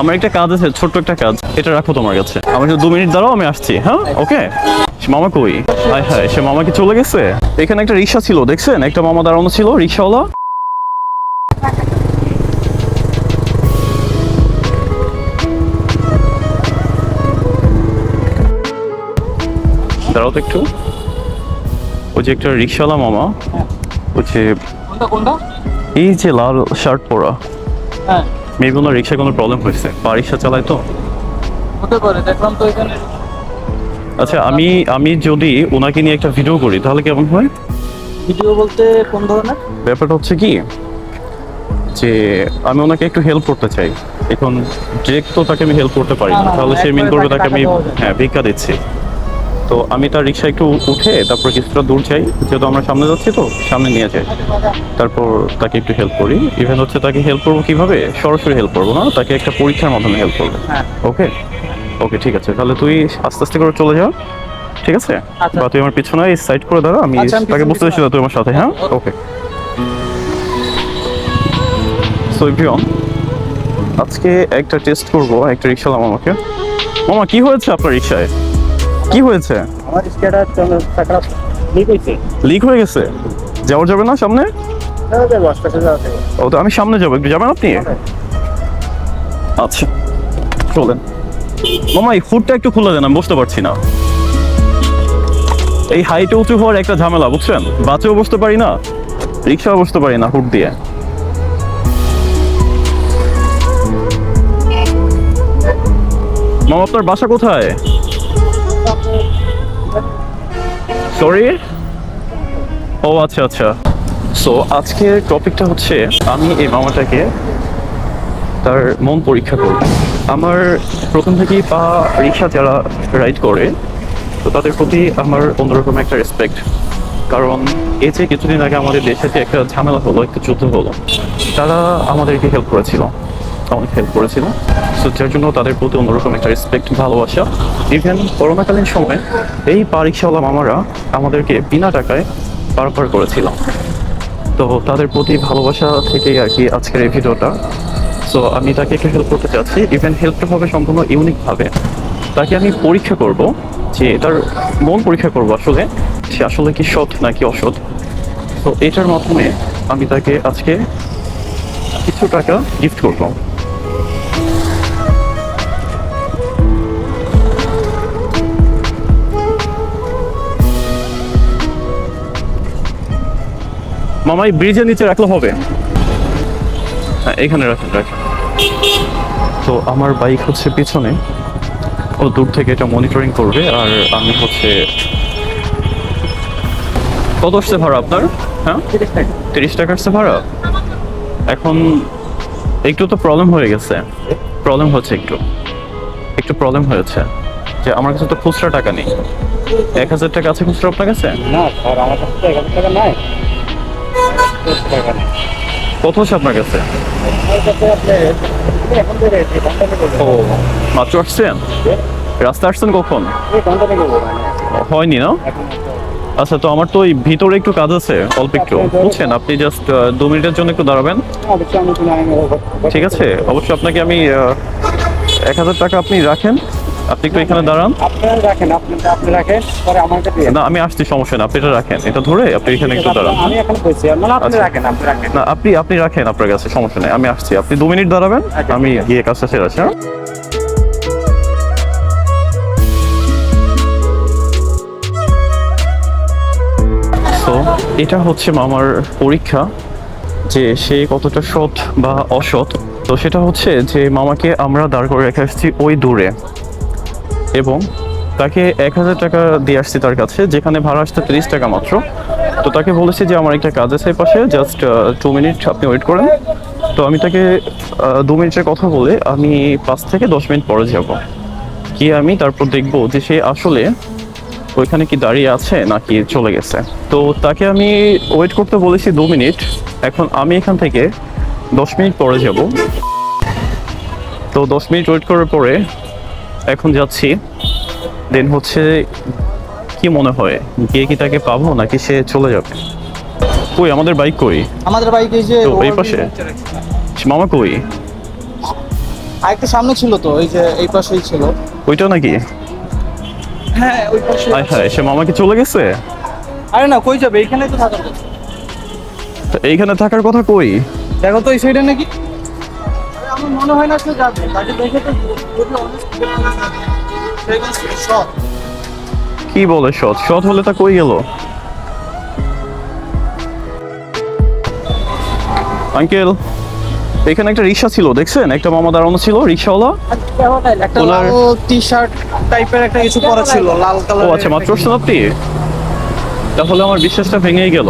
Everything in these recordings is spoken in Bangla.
আমার একটা কাজ আছে ছোট্ট একটা কাজ। এটা রাখো তোমার কাছে। আমার দু মিনিট দাঁড়াও আমি আসছি হ্যাঁ? ওকে? মামা কই? হায় হায় সে মামা কি চলে গেছে? এখানে একটা রিক্সা ছিল দেখছেন? একটা মামা দাঁড়ানো ছিল রিক্সাওয়ালা। দাঁড়াও তো একটু। ওই যে একটা রিক্সাওয়ালা মামা ওই যে কোনটা কোনটা? এই যে লাল শার্ট পরা। হ্যাঁ। মেবি ওনার রিক্সায় কোনো প্রবলেম হয়েছে? বা রিক্সা চালায় তো? হতে পারে দেখলাম তো এখানে। আচ্ছা আমি আমি যদি ওনাকে নিয়ে একটা ভিডিও করি তাহলে কেমন হয়? ভিডিও বলতে কোন ধরনের? ব্যাপারটা হচ্ছে কি যে আমি ওনাকে একটু হেল্প করতে চাই। এখন ডিরেক্ট তো তাকে আমি হেল্প করতে পারি না তাহলে সে মিন করবে তাকে আমি। হ্যাঁ ভিক্ষা দিচ্ছি। তো আমি তার রিক্সা একটু উঠে তারপর কিছুটা দূর যাই যেহেতু আমরা সামনে যাচ্ছি তো সামনে নিয়ে যাই। তারপর তাকে একটু হেল্প করি। ইভেন হচ্ছে তাকে হেল্প করব কীভাবে? সরাসরি হেল্প করব না তাকে একটা পরীক্ষার মাধ্যমে হেল্প করব। হ্যাঁ। ওকে ওকে ঠিক আছে। তাহলে তুই আস্তে আস্তে করে চলে যা। ঠিক আছে? আচ্ছা। বা তুই আমার পিছনে সাইড করে দাঁড়া আমি আচ্ছা, তাকে বুঝতে পারছি তুই আমার সাথে হ্যাঁ? ওকে সো আজকে একটা টেস্ট করব একটা রিক্সা আমাকে মামা কি হয়েছে আপনার রিক্সায়? কি হয়েছে? আমার স্কেটার চাকরা লিক হয়েছে। লিক হয়ে গেছে? যাওয়া যাবে না সামনে? বস্তা ও তো আমি সামনে যাব। একটু যাবেন আপনি? আচ্ছা চলেন। মামা এই ফুডটা একটু খুলে দেন আমি বুঝতে পারছি না। এই হাইটে উঁচু হওয়ার একটা ঝামেলা বুঝছেন? বাসেও বসতে পারি না রিক্সাও বসতে পারি না হুট দিয়ে। মামা আপনার বাসা কোথায়? সরি ও আচ্ছা আচ্ছা। সো আজকের টপিকটা হচ্ছে, আমি এই মামাটাকে তার মন পরীক্ষা করব। আমার প্রথম থেকেই পা রিক্সা যারা রাইড করে, তো তাদের প্রতি আমার অন্যরকম একটা রেসপেক্ট কারণ, এই যে কিছুদিন আগে আমাদের দেশে একটা ঝামেলা হলো, একটা যুদ্ধ হলো, তারা আমাদেরকে হেল্প করেছিল। অনেক হেল্প করেছিল। সো যার জন্য তাদের প্রতি অন্যরকম একটা রেসপেক্ট ভালোবাসা। ইভেন করোনাকালীন সময় এই পা রিক্সাওয়ালা মামারা আমাদেরকে বিনা টাকায় পারাপার করেছিলাম তো তাদের প্রতি ভালোবাসা থেকেই আর কি আজকের এই ভিডিওটা। সো আমি তাকে একটু হেল্প করতে চাচ্ছি। ইভেন হেল্পটা হবে সম্পূর্ণ ইউনিকভাবে তাকে আমি পরীক্ষা করব যে তার মন পরীক্ষা করব আসলে সে আসলে কি সৎ নাকি অসৎ। তো এটার মাধ্যমে আমি তাকে আজকে কিছু টাকা গিফট করব। মামা এই ব্রিজের নিচে রাখলে হবে। হ্যাঁ এখানে রাখেন রাখেন। তো আমার বাইক হচ্ছে পিছনে। ও দূর থেকে এটা মনিটরিং করবে আর আমি হচ্ছে কত আসছে ভাড়া আপনার? হ্যাঁ? তিরিশ টাকা। আসছে ভাড়া? এখন একটু তো প্রবলেম হয়ে গেছে। প্রবলেম হচ্ছে একটু। একটু প্রবলেম হয়েছে। যে আমার কাছে তো খুচরা টাকা নেই। এক হাজার টাকা আছে খুচরা আপনার কাছে? না স্যার আমার কাছে এক হাজার টাকা নেই। কত আছে আপনার কাছে? ও, মাত্র আসছেন? রাস্তা আসছেন কখন? হয়নি না? আচ্ছা তো আমার তো ওই ভিতরে একটু কাজ আছে, অল্প একটু। বুঝছেন, আপনি জাস্ট দু মিনিটের জন্য একটু দাঁড়াবেন। ঠিক আছে? অবশ্যই আপনাকে আমি এক হাজার টাকা আপনি রাখেন। আপনি একটু এখানে দাঁড়ান। আপনারা রাখেন আপনি আপনি রাখেন পরে আমাকে দিয়ে না আমি আসছি সমস্যা না আপনি এটা রাখেন। এটা ধরে আপনি এখানে একটু দাঁড়ান। আমি এখন বলছি মানে আপনি আচ্ছা। রাখেন আপনি রাখেন। না আপনি আপনি রাখেন আপনার কাছে সমস্যা নেই আমি আসছি। আপনি দু মিনিট দাঁড়াবেন আচ্ছা, আমি গিয়ে কাজটা সেরে আসি হ্যাঁ? তো এটা হচ্ছে মামার পরীক্ষা যে সে কতটা সৎ বা অসৎ। তো সেটা হচ্ছে যে মামাকে আমরা দাঁড় করে রেখে আসছি ওই দূরে। এবং তাকে এক হাজার টাকা দিয়ে আসছি তার কাছে, যেখানে ভাড়া আসতে তিরিশ টাকা মাত্র। তো তাকে বলেছি যে আমার একটা কাজ আছে পাশে জাস্ট টু মিনিট আপনি ওয়েট করেন। তো আমি তাকে দু মিনিটের কথা বলে আমি পাঁচ থেকে দশ মিনিট পরে যাব। কি আমি তারপর দেখব যে সে আসলে ওইখানে কি দাঁড়িয়ে আছে নাকি চলে গেছে। তো তাকে আমি ওয়েট করতে বলেছি দু মিনিট। এখন আমি এখান থেকে দশ মিনিট পরে যাব। তো দশ মিনিট ওয়েট করার পরে এখন যাচ্ছি। দেন হচ্ছে কি মনে হয়? গিয়ে কি তাকে পাবো নাকি সে চলে যাবে? কই আমাদের বাইক কই? আমাদের বাইক এই যে তো এই পাশে। মামা কই? আর একটু সামনে ছিল তো এই যে এই পাশেই ছিল। ওইটা নাকি? হ্যাঁ ওই পাশে আয় হ্যাঁ সে মামা কি চলে গেছে? আরে না কই যাবে? এখানেই তো থাকার কথা। তা এইখানে থাকার কথা কই? দেখো তো এই সাইডে নাকি? আমার মনে হয় না সে যাবে। তাকে দেখে তো যদি অনেক কি বলে সৎ? সৎ হলে তা কই গেল? আঙ্কেল এখানে একটা রিক্সা ছিল দেখছেন? একটা মামা দাঁড়ানো ছিল রিক্সাওয়ালা। একটা লাল টি শার্ট টাইপের একটা কিছু পরা ছিল লাল ও কালার আচ্ছা মাত্র আপনি তাহলে আমার বিশ্বাসটা ভেঙেই গেল।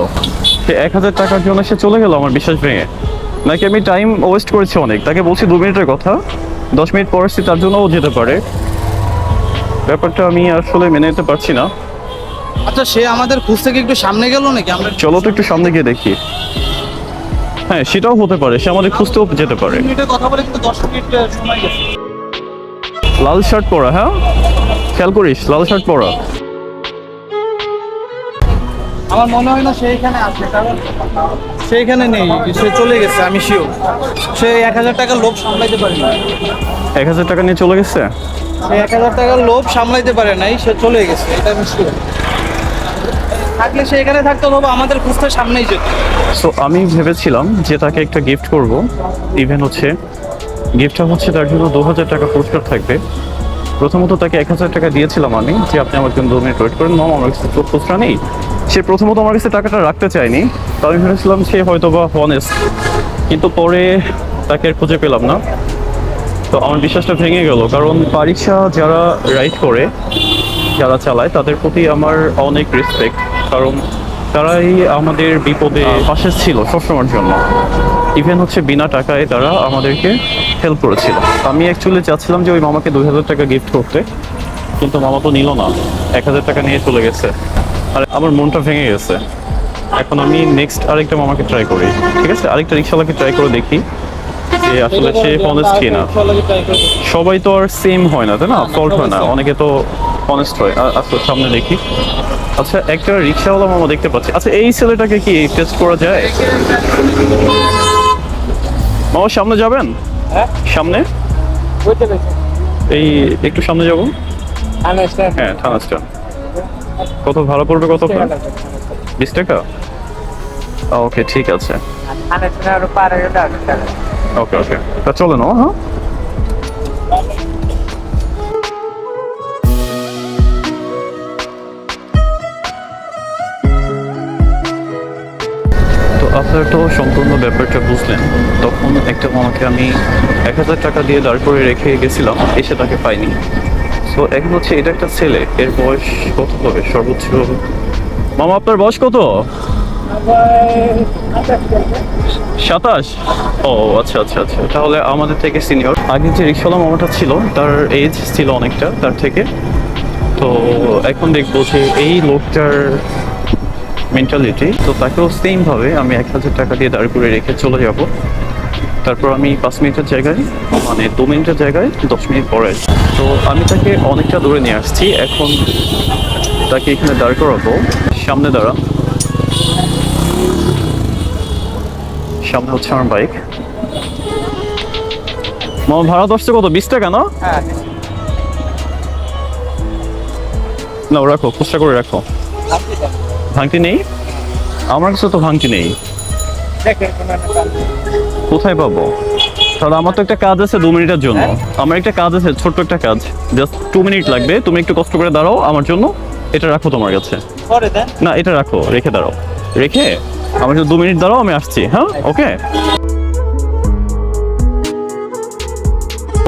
সে এক হাজার টাকার জন্য সে চলে গেল আমার বিশ্বাস ভেঙে। নাকি আমি টাইম ওয়েস্ট করেছি অনেক? তাকে বলছি দু মিনিটের কথা। দশ মিনিট পর তার জন্য ও যেতে পারে। ব্যাপারটা আমি আসলে মেনে নিতে পারছি না। আচ্ছা সে আমাদের খুঁজ থেকে একটু সামনে গেল নাকি? আমরা চলো তো একটু সামনে গিয়ে দেখি। হ্যাঁ সেটাও হতে পারে। সে আমাদের খুঁজতেও যেতে পারে। মিনিটের কথা বলে কিন্তু দশ মিনিট সময় গেছে। লাল শার্ট পরা হ্যাঁ? খেয়াল করিস লাল শার্ট পরা। আমার মনে হয় না সে এখানে আছে কারণ সে এখানে নেই সে চলে গেছে আমি শিওর সে এক হাজার টাকার লোভ সামলাইতে পারে না এক হাজার টাকা নিয়ে চলে গেছে? সে এক হাজার টাকার লোভ সামলাইতে পারে নাই সে চলে গেছে এটা আমি শিওর থাকলে সে এখানে থাকতো বাবা আমাদের খুঁজতে সামনেই যেত। সো আমি ভেবেছিলাম যে তাকে একটা গিফট করব। ইভেন হচ্ছে গিফটটা হচ্ছে তার জন্য দু হাজার টাকা পুরস্কার থাকবে। প্রথমত তাকে এক হাজার টাকা দিয়েছিলাম আমি যে আপনি আমার জন্য দু মিনিট ওয়েট করেন। মাম আমার কাছে তো খুচরা নেই। সে প্রথমত আমার কাছে টাকাটা রাখতে চায়নি। তো আমি ভেবেছিলাম সে হয়তো বা হনেস্ট কিন্তু পরে তাকে আর খুঁজে পেলাম না। তো আমার বিশ্বাসটা ভেঙে গেল। কারণ পরীক্ষা যারা রাইড করে যারা চালায় তাদের প্রতি আমার অনেক রেসপেক্ট কারণ তারাই আমাদের বিপদে পাশে ছিল সবসময়ের জন্য। ইভেন হচ্ছে বিনা টাকায় তারা আমাদেরকে হেল্প করেছিল। আমি অ্যাকচুয়ালি চাচ্ছিলাম যে ওই মামাকে দুই হাজার টাকা গিফট করতে, কিন্তু মামা তো নিল না। এক হাজার টাকা নিয়ে চলে গেছে। আর আমার মনটা ভেঙে গেছে। এখন আমি নেক্সট আরেকটা মামাকে ট্রাই করি। ঠিক আছে? আরেকটা রিক্সাওয়ালাকে ট্রাই করে দেখি যে আসলে সে অনেস্ট কিনা। সবাই তো আর সেম হয় না, তাই না? ফল্ট হয় না। অনেকে তো অনেস্ট হয়। আ- আচ্ছা সামনে দেখি। আচ্ছা একটা রিক্সাওয়ালা মামা দেখতে পাচ্ছি। আচ্ছা এই ছেলেটাকে কি টেস্ট করা যায়? মামা সামনে যাবেন? হ্যাঁ? সামনে? এই একটু সামনে যাব? হ্যাঁ থানা স্ট্যান্ড। কত ভালো পড়বে কত বিশ টাকা ওকে ঠিক আছে। ওকে ওকে। তা চলে নাও হ্যাঁ। তো সম্পূর্ণ ব্যাপারটা বুঝলেন। তখন একটা মামাকে আমি এক হাজার টাকা দিয়ে দাঁড় করে রেখে গেছিলাম, এসে তাকে পাইনি। তো এখন হচ্ছে এটা একটা ছেলে, এর বয়স কত হবে? সর্বোচ্চ মামা, আপনার বয়স কত? সাতাশ? ও আচ্ছা আচ্ছা আচ্ছা। তাহলে আমাদের থেকে সিনিয়র। আগে যে রিক্সাওয়ালা মামাটা ছিল, তার এজ ছিল অনেকটা, তার থেকে। তো এখন দেখব যে এই লোকটার মেন্টালিটি তো তাকেও সেমভাবে আমি এক হাজার টাকা দিয়ে দাঁড় করে রেখে চলে যাব। তারপর আমি পাঁচ মিনিটের জায়গায় মানে দু মিনিটের জায়গায় দশ মিনিট পরে তো আমি তাকে অনেকটা দূরে নিয়ে আসছি এখন তাকে এখানে দাঁড় করাবো। সামনে দাঁড়া। সামনে হচ্ছে আমার বাইক। মামা ভাড়া দশটা কত? বিশ টাকা না? হ্যাঁ না রাখো খুচরা করে রাখো। ভাঙতি নেই? আমার কাছে তো ভাঙতি নেই। কোথায় পাবো? তাহলে আমার তো একটা কাজ আছে দু মিনিটের জন্য। আমার একটা কাজ আছে ছোট্ট একটা কাজ। জাস্ট টু মিনিট লাগবে। তুমি একটু কষ্ট করে দাঁড়াও আমার জন্য। এটা রাখো তোমার কাছে। না এটা রাখো রেখে দাঁড়াও। রেখে আমার জন্য দু মিনিট দাঁড়াও আমি আসছি হ্যাঁ? ওকে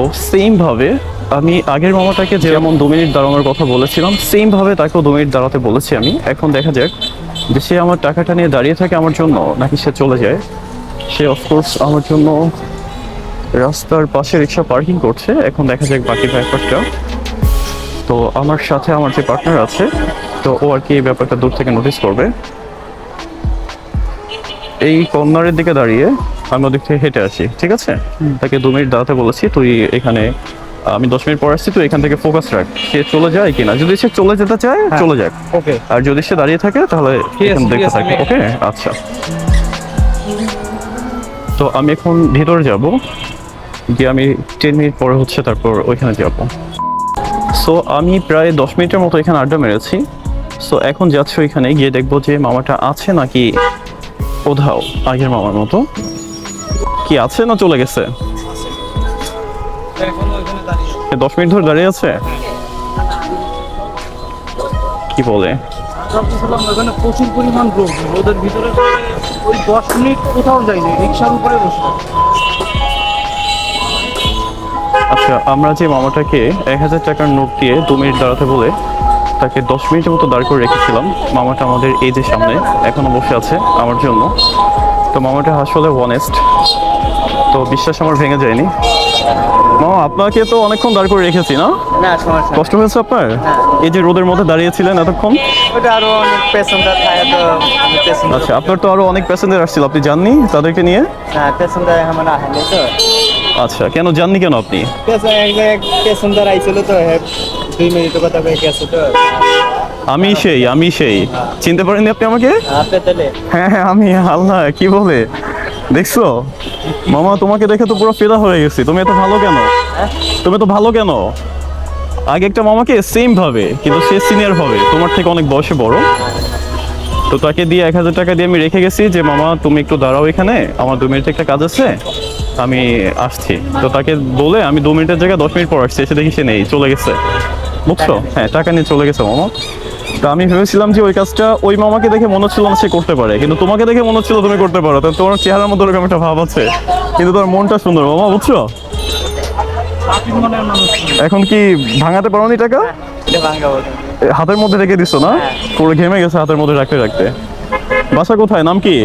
ও সেম ভাবে আমি আগের মামাটাকে যেমন দু মিনিট দাঁড়ানোর কথা বলেছিলাম সেম ভাবে তাকেও দু মিনিট দাঁড়াতে বলেছি আমি। এখন দেখা যাক যে সে আমার টাকাটা নিয়ে দাঁড়িয়ে থাকে আমার জন্য নাকি সে চলে যায়। সে অফকোর্স আমার জন্য রাস্তার পাশে রিক্সা পার্কিং করছে। এখন দেখা যাক বাকি ব্যাপারটা তো আমার সাথে আমার যে পার্টনার আছে তো ও আর কি এই ব্যাপারটা দূর থেকে নোটিস করবে। এই কর্নারের দিকে দাঁড়িয়ে আমি ওদিক থেকে হেঁটে আসি ঠিক আছে? তাকে দু মিনিট দাঁড়াতে বলেছি তুই এখানে আমি দশ মিনিট পর আসছি তো এখান থেকে ফোকাস রাখ। সে চলে যায় কিনা? যদি সে চলে যেতে চায় চলে যাক। ওকে আর যদি সে দাঁড়িয়ে থাকে তাহলে এখানে দেখতে থাকে ওকে আচ্ছা। তো আমি এখন ভেতরে যাব। গিয়ে আমি টেন মিনিট পরে হচ্ছে তারপর ওইখানে যাব। সো আমি প্রায় দশ মিনিটের মতো এখানে আড্ডা মেরেছি। সো এখন যাচ্ছি ওইখানে গিয়ে দেখব যে মামাটা আছে নাকি কোথাও আগের মামার মতো। কি আছে না চলে গেছে? দশ মিনিট ধরে দাঁড়িয়ে আছে? কি বলে? প্রচুর পরিমাণ রোদ রোদের ভিতরে ওই দশ মিনিট কোথাও যায়নি রিক্সার উপরে বসে আচ্ছা আমরা যে মামাটাকে এক হাজার টাকার নোট দিয়ে দু মিনিট দাঁড়াতে বলে তাকে দশ মিনিটের মতো দাঁড় করে রেখেছিলাম। মামাটা আমাদের এই যে সামনে, এখনও বসে আছে আমার জন্য। তো মামাটা আসলে অনেস্ট তো বিশ্বাস আমার ভেঙে যায়নি। মামা আপনাকে তো অনেকক্ষণ দাঁড় করে রেখেছি না? কষ্ট হয়েছে আপনার? এই যে রোদের মধ্যে দাঁড়িয়েছিলেন এতক্ষণ? আচ্ছা আপনার তো আরও অনেক প্যাসেঞ্জার আসছিল আপনি জাননি তাদেরকে নিয়ে? আচ্ছা কেন জাননি কেন আপনি? প্যাসেঞ্জার আইছিল তো দুই মিনিট কথা গেছে তো। আমি সেই আমি সেই। চিনতে পারেননি আপনি আমাকে? হ্যাঁ হ্যাঁ আমি আল্লাহ কি বলে? দেখছ? মামা, তোমাকে দেখে তো পুরো ফেদা হয়ে গেছি। তুমি এত ভালো কেন? তুমি তো ভালো কেন? আগে একটা মামাকে সেম ভাবে, কিন্তু সে সিনিয়র হবে। তোমার থেকে অনেক বয়সে বড়। তো তাকে দিয়ে এক হাজার টাকা দিয়ে আমি রেখে গেছি যে, মামা, তুমি একটু দাঁড়াও এখানে। আমার দু মিনিট একটা কাজ আছে, আমি আসছি। তো তাকে বলে আমি দু মিনিটের জায়গায় দশ মিনিট পর আসছি। এসে দেখি সে নেই, চলে গেছে। বুঝছ? হ্যাঁ টাকা নিয়ে চলে গেছে মামা। তো আমি ভেবেছিলাম যে ওই কাজটা ওই মামাকে দেখে মনে হচ্ছিল না সে করতে পারে। কিন্তু তোমাকে দেখে মনে হচ্ছিল তুমি করতে পারো। তো তোমার চেহারার মধ্যে ওরকম একটা ভাব আছে। কিন্তু তোমার মনটা সুন্দর। মামা বুঝছ? হয় এখন কি ভাঙাতে পারো নি টাকা হাতের মধ্যে রেখে দিছো না? পুরো ঘেমে গেছে হাতের মধ্যে রাখতে রাখতে। বাসা কোথায়? নাম কি?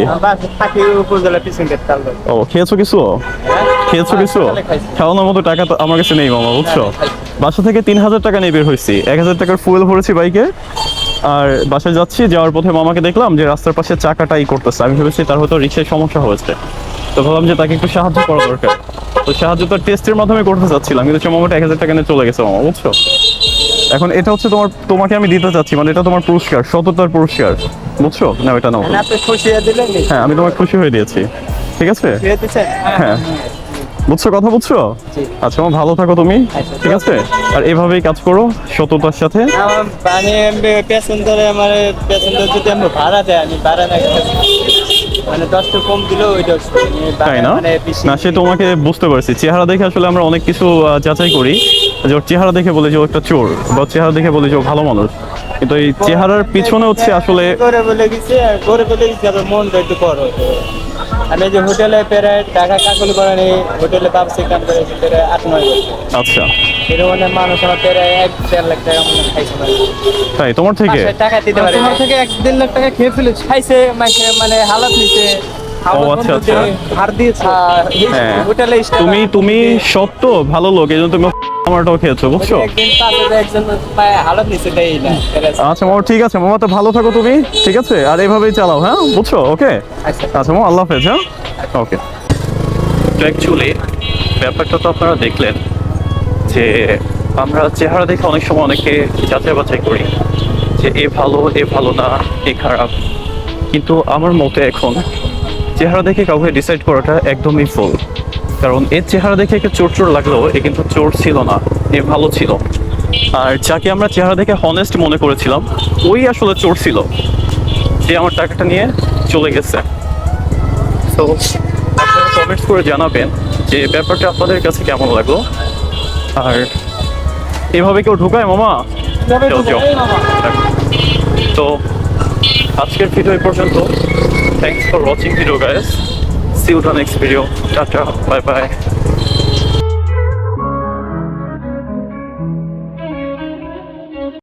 ও খেয়েছো কিছু? খেয়েছো কিছু? খাওয়ানোর মতো টাকা তো আমার কাছে নেই মামা বুঝছ? বাসা থেকে তিন হাজার টাকা নিয়ে বের হয়েছি। এক হাজার টাকার ফুয়েল ভরেছি বাইকে। আর বাসায় যাচ্ছি যাওয়ার পথে মামাকে দেখলাম যে রাস্তার পাশে চাকাটাই করতেছে। আমি ভেবেছি তার হয়তো রিক্সায় সমস্যা হয়েছে। তো ভাবলাম যে তাকে একটু সাহায্য করা দরকার। তো সাহায্য তার টেস্টের মাধ্যমে করতে চাচ্ছিলাম কিন্তু সে মামাটা এক হাজার টাকা নিয়ে চলে গেছে মামা বুঝছ? এখন এটা হচ্ছে তোমার তোমাকে আমি দিতে চাচ্ছি মানে এটা তোমার পুরস্কার সততার পুরস্কার বুঝছ? না এটা নাও। হয়ে আমি তোমাকে খুশি হয়ে দিয়েছি। ঠিক আছে? হ্যাঁ। বুঝছ কথা বুঝছ? আচ্ছা আমার ভালো থাকো তুমি। আচ্ছা। ঠিক আছে? আর এভাবেই কাজ করো সততার সাথে। মানে প্যাসেঞ্জারে আমার প্যাসেঞ্জার যদি আমি ভাড়া দেয় আমি ভাড়া না মানে দশটা কম ওইটা তাই না? মানে না সে তোমাকে বুঝতে পারছি। চেহারা দেখে আসলে আমরা অনেক কিছু যাচাই করি। যে ওর চেহারা দেখে বলে যে ও একটা চোর বা চেহারা দেখে বলে যে ও ভালো মানুষ। কিন্তু এই চেহারার পিছনে হচ্ছে আসলে করে বলে গেছে করে বলে গেছে আবার মনটা একটু করো আমি যে হোটেলে পেরে টাকা কাকুলি করেনি হোটেলে বাবসি কাম করে পেরে আট নয় বছর। আচ্ছা। এর মানে মানুষ আমার পেরে এক দেড় লাখ টাকা মনে খাইছে মানে। তাই? তোমার থেকে? টাকা দিতে পারে। তোমার থেকে এক দেড় লাখ টাকা খেয়ে ফেলেছে। খাইছে মাইছে মানে হালাত নিছে। আচ্ছা, আচ্ছা। হার দিয়েছে। হ্যাঁ। হোটেলে তুমি তুমি সত্য ভালো লোক এই জন্য তুমি আমারটাও খেয়েছো বুঝছ? আচ্ছা মামা ঠিক আছে মামা তো ভালো থাকো তুমি ঠিক আছে? আর এইভাবেই চালাও হ্যাঁ? বুঝছ? ওকে? আচ্ছা। আচ্ছা মামা আল্লাহ হাফেজ হ্যাঁ? ওকে। অ্যাকচুয়ালি ব্যাপারটা তো আপনারা দেখলেন যে আমরা চেহারা দেখে অনেক সময় অনেকে যাচাই বাছাই করি যে এ ভালো এ ভালো না এ খারাপ। কিন্তু আমার মতে এখন চেহারা দেখে কাউকে ডিসাইড করাটা একদমই ভুল। কারণ এর চেহারা দেখে একে চোর চোর লাগলেও এ কিন্তু চোর ছিল না এ ভালো ছিল। আর যাকে আমরা চেহারা দেখে হনেস্ট মনে করেছিলাম ওই আসলে চোর ছিল। যে আমার টাকাটা নিয়ে চলে গেছে। তো আপনারা কমেন্টস করে জানাবেন যে ব্যাপারটা আপনাদের কাছে কেমন লাগল। আর এভাবে কেউ ঢুকায় মামা। তো আজকের ভিডিও এই পর্যন্ত। Thanks for watching video guys See you the next video. Ciao, ciao. Bye, bye.